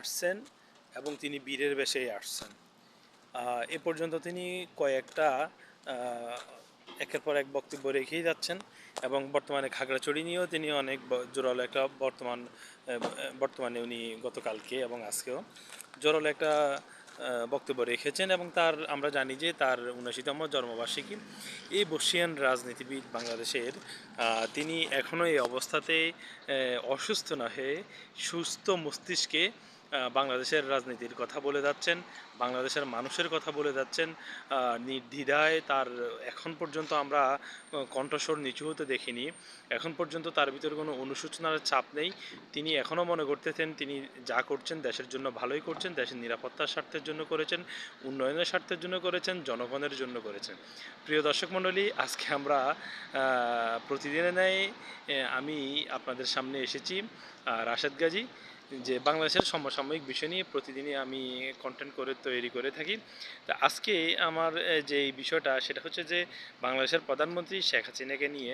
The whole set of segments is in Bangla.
আসছেন এবং তিনি বীরের বেশেই আসছেন। এ পর্যন্ত তিনি কয়েকটা একের পর এক বক্তব্য রেখেই যাচ্ছেন এবং বর্তমানে খাগড়াছড়ি নিয়েও তিনি অনেক জোরালো একটা বর্তমান বর্তমানে উনি গতকালকে এবং আজকেও জোরালো একটা বক্তব্য রেখেছেন এবং তার, আমরা জানি যে তার উনআশিতম জন্মবার্ষিকী। এই বর্ষিয়ান রাজনীতিবিদ বাংলাদেশের তিনি এখনও এই অবস্থাতে অসুস্থ না হয়ে সুস্থ মস্তিষ্কে বাংলাদেশের রাজনীতির কথা বলে যাচ্ছেন বাংলাদেশের মানুষের কথা বলে যাচ্ছেন। নির্দ্বিধায় তার এখন পর্যন্ত আমরা কণ্ঠস্বর নিচু হতে দেখিনি। এখন পর্যন্ত তার ভিতরে কোনো অনুশোচনার চাপ নেই। তিনি এখনও মনে করতেছেন তিনি যা করছেন দেশের জন্য ভালোই করছেন দেশের নিরাপত্তার স্বার্থের জন্য করেছেন উন্নয়নের স্বার্থের জন্য করেছেন জনগণের জন্য করেছেন। প্রিয় দর্শক মণ্ডলী আজকে আমরা আহ, প্রতিদিনের ন্যায় আমি আপনাদের সামনে এসেছি রাশেদ গাজী। যে বাংলাদেশের সমসাময়িক বিষয় নিয়ে প্রতিদিনই আমি কন্টেন্ট করে তৈরি করে থাকি। তা আজকে আমার যে বিষয়টা, সেটা হচ্ছে যে বাংলাদেশের প্রধানমন্ত্রী শেখ হাসিনাকে নিয়ে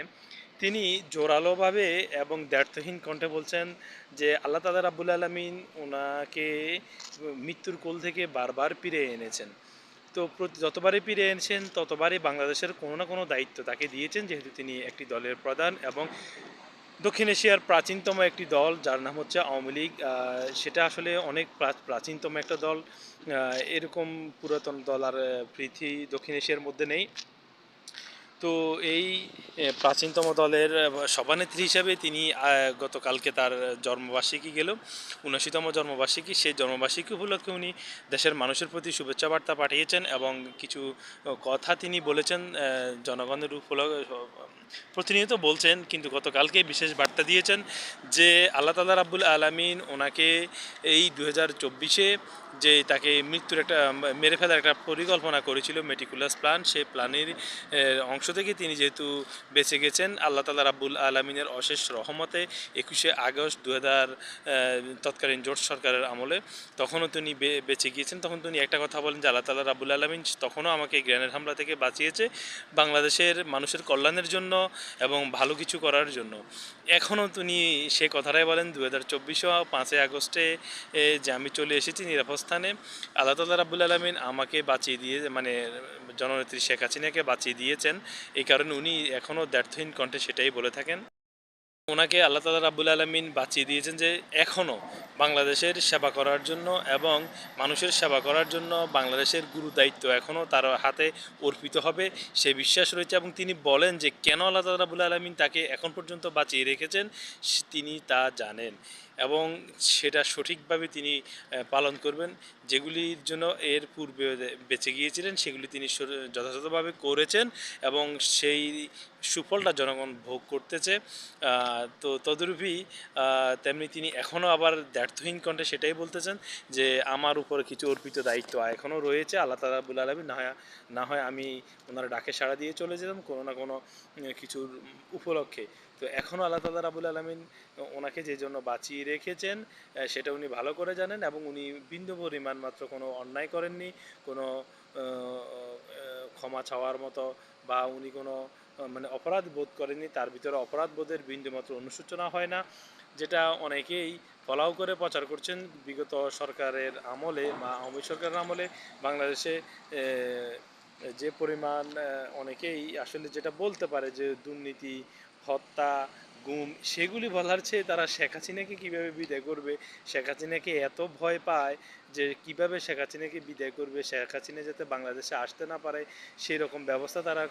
তিনি জোরালোভাবে এবং দ্ব্যর্থহীন কণ্ঠে বলছেন যে, আল্লাহ তালা রাবুল আলমিন ওনাকে মৃত্যুর কোল থেকে বারবার ফিরে এনেছেন। তো যতবারই ফিরে এনেছেন, ততবারই বাংলাদেশের কোনো না কোনো দায়িত্ব তাকে দিয়েছেন, যেহেতু তিনি একটি দলের প্রধান এবং দক্ষিণ এশিয়ার প্রাচীনতম একটি দল, যার নাম হচ্ছে আওয়ামী লীগ। সেটা আসলে অনেক প্রাচীনতম একটা দল। এরকম পুরাতন দল আর পৃথিবী দক্ষিণ এশিয়ার মধ্যে নেই। তো এই প্রাচীনতম দলের সভানেত্রী হিসাবে তিনি গতকালকে তার জন্মবার্ষিকী গেল। উনআশিতম জন্মবার্ষিকী, সেই জন্মবার্ষিকী উপলক্ষে উনি দেশের মানুষের প্রতি শুভেচ্ছা বার্তা পাঠিয়েছেন এবং কিছু কথা তিনি বলেছেন জনগণের প্রতিনিয়ত বলছেন, কিন্তু গতকালকে বিশেষ বার্তা দিয়েছেন যে আল্লাহ তালা রাব্বুল আলমিন ওনাকে এই দু হাজার চব্বিশে যে তাকে মৃত্যুর একটা, মেরে ফেলার একটা পরিকল্পনা করেছিল মেটিকুলাস প্ল্যান, সেই প্ল্যানের অংশ থেকে তিনি যেহেতু বেঁচে গেছেন, আল্লাহ তালা রাব্বুল আলমিনের অশেষ রহমতে একুশে আগস্ট দু হাজার তৎকালীন জোট সরকারের আমলে তখনও তিনি বেঁচে গিয়েছেন। তখন তিনি একটা কথা বলেন যে, আল্লাহ তালা রাব্বুল আলমিন তখনও আমাকে গ্রেনেড হামলা থেকে বাঁচিয়েছে বাংলাদেশের মানুষের কল্যাণের জন্য এবং ভালো কিছু করার জন্য। এখনও তিনি সে কথাটাই বলেন দু হাজার চব্বিশে পাঁচই আগস্টে যে আমি চলে এসেছি নিরাপদ স্থানে আল্লাহ তাল্লাহ রাবুল আলমিন আমাকে বাঁচিয়ে দিয়ে মানে জননেত্রী শেখ হাসিনাকে বাঁচিয়ে দিয়েছেন। এই কারণে উনি এখনও দ্ব্যর্থহীন কণ্ঠে সেটাই বলে থাকেন। ওনাকে আল্লাহ তালা রাবুল আলমিন বাঁচিয়ে দিয়েছেন যে এখনও বাংলাদেশের সেবা করার জন্য এবং মানুষের সেবা করার জন্য বাংলাদেশের গুরু দায়িত্ব এখনও তার হাতে অর্পিত হবে। সে বিশ্বাস রয়েছে এবং তিনি বলেন যে কেন আল্লাহ তালা রাবুল আলমিন তাকে এখন পর্যন্ত বাঁচিয়ে রেখেছেন তিনি তা জানেন। এবং সেটা সঠিকভাবে তিনি পালন করবেন। যেগুলির জন্য এর পূর্বে বেঁচে গিয়েছিলেন, সেগুলি তিনি যথাযথভাবে করেছেন এবং সেই সুফলটা জনগণ ভোগ করতেছে। তো তদরূপই তেমনি তিনি এখনও আবার দ্ব্যর্থহীন কণ্ঠে সেটাই বলতেছেন যে, আমার উপর কিছু অর্পিত দায়িত্ব এখনও রয়েছে, আল্লাহ তালা রাবুল আলমী না হয় না হয় আমি ওনার ডাকে সাড়া দিয়ে চলে যেতাম কোনো না কোনো কিছুর উপলক্ষে। তো এখনও আল্লাহ তালা রাবুল আলমিন, ওনাকে যে জন্য বাঁচিয়ে রেখেছেন সেটা উনি ভালো করে জানেন এবং উনি বিন্দু পরিমাণ মাত্র কোনো অন্যায় করেননি, কোনো ক্ষমা চাওয়ার মতো বা উনি কোনো মানে অপরাধ বোধ করেননি, তার ভিতরে অপরাধ বোধের বিন্দুমাত্র অনুসূচনা হয় না, যেটা অনেকেই ফলাও করে প্রচার করছেন। বিগত সরকারের আমলে বা আওয়ামী সরকারের আমলে বাংলাদেশে যে পরিমাণ অনেকেই আসলে যেটা বলতে পারে যে দুর্নীতি, হত্যা গুম, সেগুলি বলার চেয়ে তারা শেখ হাসিনাকে কীভাবে বিদায় করবে? শেখ হাসিনাকে এত ভয় পায় যে কীভাবে শেখ হাসিনাকে বিদায় করবে, শেখ হাসিনা যাতে বাংলাদেশে আসতে না পারে সেই রকম ব্যবস্থা তারা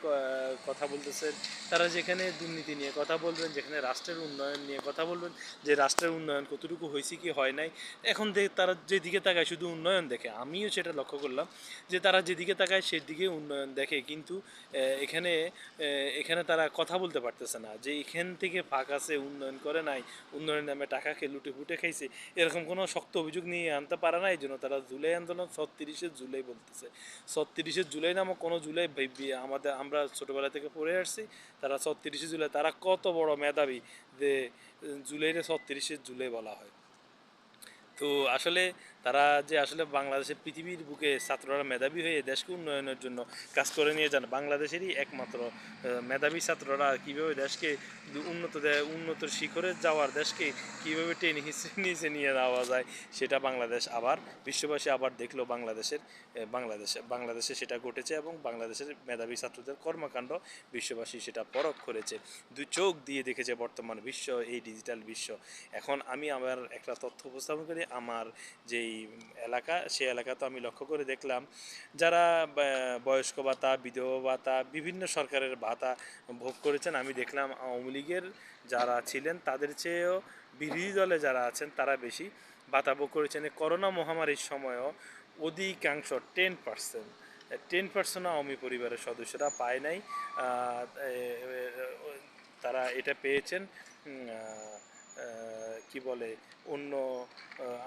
কথা বলতেছেন। তারা যেখানে দুর্নীতি নিয়ে কথা বলবেন, যেখানে রাষ্ট্রের উন্নয়ন নিয়ে কথা বলবেন, যে রাষ্ট্রের উন্নয়ন কতটুকু হয়েছে কি হয় নাই, এখন দেখ তারা যেদিকে তাকায় শুধু উন্নয়ন দেখে। আমিও সেটা লক্ষ্য করলাম যে তারা যেদিকে তাকায় সেদিকে উন্নয়ন দেখে। কিন্তু এখানে এখানে তারা কথা বলতে পারতেছে না যে এখান থেকে ফাঁক আছে, উন্নয়ন করে নাই, উন্নয়নের নামে টাকা খেয়ে লুটে ফুটে খাইছে। এরকম কোনো শক্ত অভিযোগ নিয়ে আনতে পারে না, এই জন্য, তারা জুলাই আন্দোলন ছত্রিশে জুলাই বলতেছে। ছত্রিশে জুলাই নামক কোনো জুলাই আমাদের, আমরা ছোটোবেলা থেকে পড়ে আসছি, তারা ছত্রিশে জুলাই, তারা কত বড় মেধাবী যে, জুলাইরে ছত্রিশে জুলাই বলা হয়। তো আসলে তারা যে আসলে বাংলাদেশের পৃথিবীর বুকে ছাত্ররা মেধাবী হয়ে দেশকে উন্নয়নের জন্য কাজ করে নিয়ে যান, বাংলাদেশেরই একমাত্র মেধাবী ছাত্ররা কীভাবে দেশকে উন্নত দে- উন্নত শিখরে যাওয়ার দেশকে কীভাবে টেনে নিচে নিয়ে যাওয়া যায়, সেটা বাংলাদেশ আবার, বিশ্ববাসী আবার দেখল বাংলাদেশের বাংলাদেশে বাংলাদেশে সেটা ঘটেছে এবং বাংলাদেশের মেধাবী ছাত্রদের কর্মকাণ্ড বিশ্ববাসী সেটা পরখ করেছে। দুই চোখ দিয়ে দেখেছে বর্তমান বিশ্ব, এই ডিজিটাল বিশ্ব। এখন আমি আমার একটা তথ্য উপস্থাপন করি, আমার যেই এলাকা সেই এলাকা তো আমি লক্ষ্য করে দেখলাম। যারা বয়স্ক ভাতা, বিধবা ভাতা, বিভিন্ন সরকারের ভাতা ভোগ করেছেন, আমি দেখলাম আওয়ামী লীগের যারা ছিলেন, তাদের চেয়েও বিরোধী দলে যারা আছেন, তারা বেশি ভাতা ভোগ করেছেন। করোনা মহামারীর সময়ও অধিকাংশ ten percent ten percent Awami পরিবারের সদস্যরা পায় নাই। তারা এটা পেয়েছেন। কি বলে, অন্য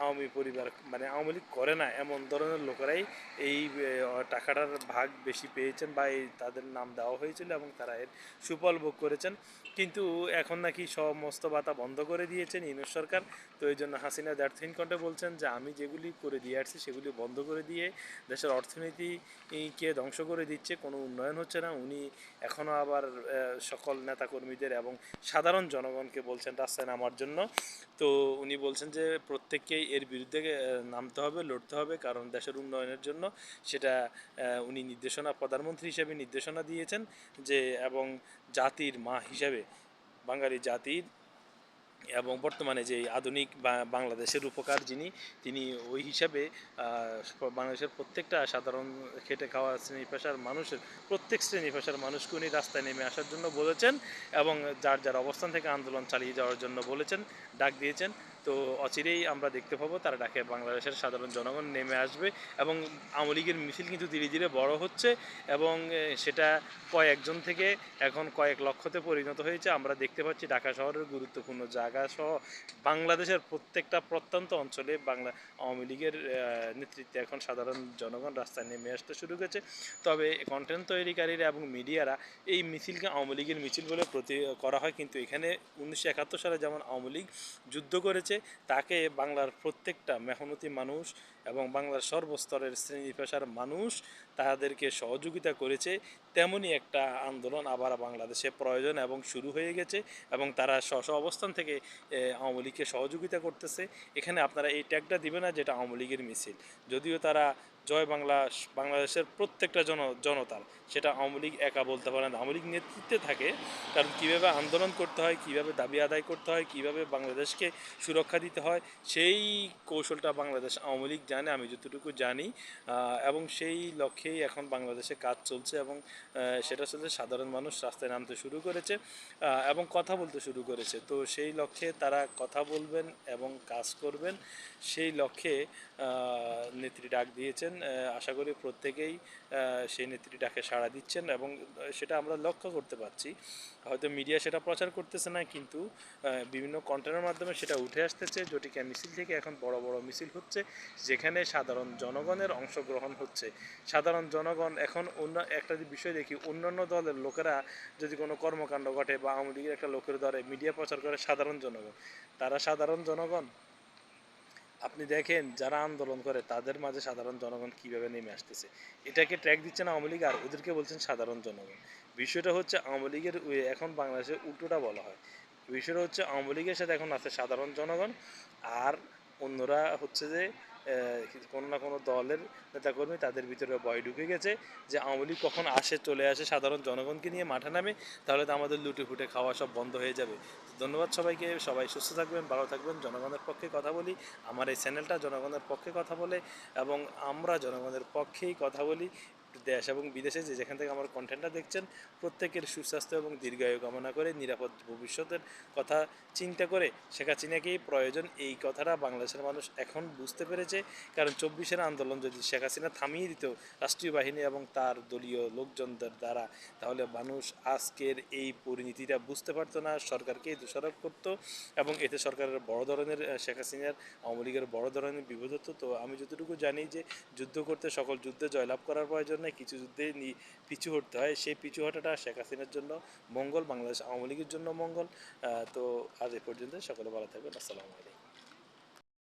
আওয়ামী পরিবার মানে আওয়ামী লীগ করে না, এমন ধরনের লোকেরাই এই টাকাটার ভাগ বেশি পেয়েছেন বা এই তাদের নাম দেওয়া হয়েছিল এবং তারা এর সুফল ভোগ করেছেন। কিন্তু এখন নাকি সমস্ত ভাতা বন্ধ করে দিয়েছেন ইউনুস সরকার। তো এই জন্য হাসিনা দ্যার্থিন কণ্ঠে বলছেন যে, আমি যেগুলি করে দিয়ে আসছি, সেগুলি বন্ধ করে দিয়ে দেশের অর্থনীতিকে ধ্বংস করে দিচ্ছে, কোনো উন্নয়ন হচ্ছে না। উনি এখনও আবার সকল নেতাকর্মীদের এবং সাধারণ জনগণকে বলছেন, রাস্তায় নামার জন্য। তো উনি বলছেন যে প্রত্যেককেই এর বিরুদ্ধে নামতে হবে, লড়তে হবে, কারণ দেশের উন্নয়নের জন্য সেটা উনি নির্দেশনা, প্রধানমন্ত্রী হিসেবে নির্দেশনা দিয়েছেন যে, এবং জাতির মা হিসাবে, বাঙালি জাতির এবং বর্তমানে যে আধুনিক বাংলাদেশের উপকার যিনি, তিনি ওই হিসাবে বাংলাদেশের প্রত্যেকটা সাধারণ খেটে খাওয়া শ্রেণি পেশার মানুষের, প্রত্যেক শ্রেণি পেশার মানুষকে উনি রাস্তায় নেমে আসার জন্য বলেছেন এবং যার যার অবস্থান থেকে আন্দোলন চালিয়ে যাওয়ার জন্য বলেছেন, ডাক দিয়েছেন। তো অচিরেই আমরা দেখতে পাবো তারা ডাকে বাংলাদেশের সাধারণ জনগণ নেমে আসবে এবং আওয়ামী লীগের মিছিল কিন্তু ধীরে ধীরে বড় হচ্ছে এবং সেটা কয়েকজন থেকে এখন কয়েক লক্ষতে পরিণত হয়েছে। আমরা দেখতে পাচ্ছি ঢাকা শহরের গুরুত্বপূর্ণ জায়গা সহ বাংলাদেশের প্রত্যেকটা প্রত্যন্ত অঞ্চলে বাংলা আওয়ামী লীগের নেতৃত্বে এখন সাধারণ জনগণ রাস্তায় নেমে আসতে শুরু করেছে। তবে কন্টেন্ট তৈরিকারীরা এবং মিডিয়ারা এই মিছিলকে আওয়ামী লীগের মিছিল বলে প্রতি, করা হয়। কিন্তু এখানে উনিশশো একাত্তর সালে যেমন আওয়ামী লীগ যুদ্ধ করেছে, তাকে বাংলার প্রত্যেকটা মেহনতি মানুষ এবং বাংলার সর্বস্তরের শ্রেণি পেশার মানুষ তাদেরকে সহযোগিতা করেছে তেমনই একটা আন্দোলন আবার বাংলাদেশে প্রয়োজন এবং শুরু হয়ে গেছে এবং তারা স্ব অবস্থান থেকে আওয়ামী লীগকে সহযোগিতা করতেছে। এখানে আপনারা এই ট্যাগটা দিবেন না যেটা আওয়ামী লীগের মিছিল। যদিও তারা জয় বাংলা, বাংলাদেশের প্রত্যেকটা জন জনতার। সেটা আওয়ামী লীগ একা বলতে পারে না। আওয়ামী লীগ নেতৃত্বে থাকে। কারণ কীভাবে আন্দোলন করতে হয়, কীভাবে দাবি আদায় করতে হয়, কীভাবে বাংলাদেশকে সুরক্ষা দিতে হয়, সেই কৌশলটা বাংলাদেশ আওয়ামী লীগ জানে, আমি যতটুকু জানি। এবং সেই লক্ষ্যেই এখন বাংলাদেশে কাজ চলছে এবং সেটা চলছে সাধারণ মানুষ রাস্তায় নামতে শুরু করেছে এবং কথা বলতে শুরু করেছে। তো সেই লক্ষ্যে তারা কথা বলবেন এবং কাজ করবেন। সেই লক্ষ্যে নেত্রী ডাক দিয়েছেন। আহ, আশা করি প্রত্যেকেই সেই নেত্রী ডাকে সাড়া দিচ্ছেন এবং সেটা আমরা লক্ষ্য করতে পারছি। হয়তো মিডিয়া সেটা প্রচার করতেছে না কিন্তু বিভিন্ন কন্টেন্টের মাধ্যমে সেটা উঠে আসতেছে। জটিকা মিছিল থেকে এখন বড় বড় মিছিল হচ্ছে যেখানে সাধারণ জনগণের অংশগ্রহণ হচ্ছে। সাধারণ জনগণ এখন অন্য একটা যে বিষয় দেখি অন্যান্য দলের লোকেরা যদি কোনো কর্মকাণ্ড ঘটে বা আওয়ামী লীগের একটা লোকের ধরে মিডিয়া প্রচার করে সাধারণ জনগণ তারা সাধারণ জনগণ? আপনি দেখেন, যারা আন্দোলন করে, তাদের মাঝে সাধারণ জনগণ কীভাবে নেমে আসতেছে? এটাকে ট্র্যাক দিচ্ছেন আওয়ামী আর ওদেরকে বলছেন সাধারণ জনগণ। বিষয়টা হচ্ছে, আওয়ামী লীগের এখন বাংলাদেশে উল্টোটা বলা হয়। বিষয়টা হচ্ছে, আওয়ামী লীগের সাথে এখন আছে সাধারণ জনগণ, আর অন্যরা হচ্ছে যে কোনো না কোনো দলের নেতাকর্মী তাদের ভিতরে ভয় ঢুকে গেছে যে আওয়ামী লীগ কখন আসে, চলে আসে, সাধারণ জনগণকে নিয়ে মাঠে নামে, তাহলে তো আমাদের লুটে ফুটে খাওয়া সব বন্ধ হয়ে যাবে। ধন্যবাদ সবাইকে, সবাই সুস্থ থাকবেন, ভালো থাকবেন, জনগণের পক্ষে কথা বলি, আমার এই চ্যানেলটা জনগণের পক্ষে কথা বলে, এবং আমরা জনগণের পক্ষেই কথা বলি। দেশ এবং বিদেশে যে যেখান থেকে আমার কন্টেন্টটা দেখছেন, প্রত্যেকের সুস্বাস্থ্য এবং দীর্ঘায়ু কামনা করে, নিরাপদ ভবিষ্যতের কথা চিন্তা করে শেখ হাসিনাকেই প্রয়োজন এই কথাটা বাংলাদেশের মানুষ এখন বুঝতে পেরেছে। কারণ চব্বিশের আন্দোলন যদি শেখ হাসিনা থামিয়ে দিত রাষ্ট্রীয় বাহিনী এবং তার দলীয় লোকজনদের দ্বারা, তাহলে মানুষ আজকের এই পরিণতিটা বুঝতে পারতো না সরকারকে দোষারোপ করতো এবং এতে সরকারের বড় ধরনের শেখ হাসিনার আওয়ামী লীগের বড় ধরনের বিপদ হতো। তো আমি যতটুকু জানি যে, যুদ্ধ করতে সকল যুদ্ধে জয়লাভ করার প্রয়োজন নেই কিছু যুদ্ধে পিছু হটতে হয়। সেই পিছু হটাটা শেখ হাসিনার জন্য মঙ্গল, বাংলাদেশ আওয়ামী লীগের জন্য মঙ্গল। তো আজ এ পর্যন্ত সকলে ভালো থাকবেন। আসসালামু আলাইকুম।